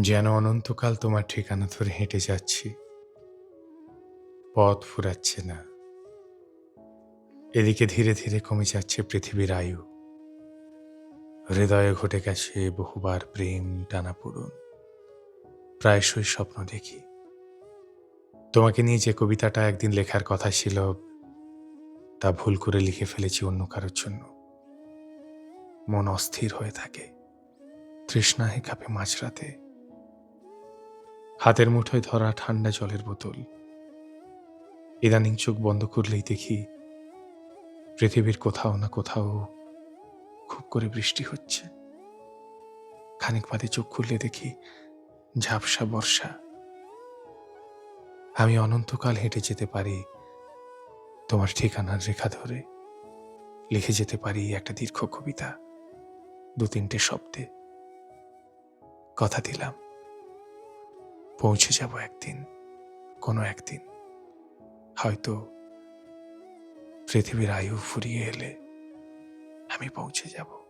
যেন অনন্তকাল তোমার ঠিকানা ধরে হেঁটে যাচ্ছি। পথ ফুরাচ্ছে না। এদিকে ধীরে ধীরে কমে যাচ্ছে পৃথিবীর আয়ু। হৃদয়ে ঘটে গেছে বহুবার প্রেম টানাপূরণ প্রায়শই স্বপ্ন দেখি। তোমাকে নিয়ে যে কবিতাটা একদিন লেখার কথা ছিল, তা ভুল করে লিখে ফেলেছি অন্য কারোর জন্য। মন অস্থির হয়ে থাকে। তৃষ্ণা তৃষ্ণায় কাপে মাঝরাতে। হাতের মুঠোয় ধরা ঠান্ডা জলের বোতল। ইদানিং চোখ বন্ধ করলেই দেখি পৃথিবীর কোথাও না কোথাও খুব করে বৃষ্টি হচ্ছে। খানিক বাদে চোখ খুললে দেখি ঝাপসা বর্ষা। আমি অনন্তকাল হেঁটে যেতে পারি তোমার ঠিকানার রেখা ধরে। লিখে যেতে পারি একটা দীর্ঘ কবিতা দু তিনটে শব্দে। কথা দিলাম। পৌঁছে যাব একদিন কোনো একদিন। হয়তো পৃথিবীর আয়ু ফুরিয়ে এলে আমি পৌঁছে যাব।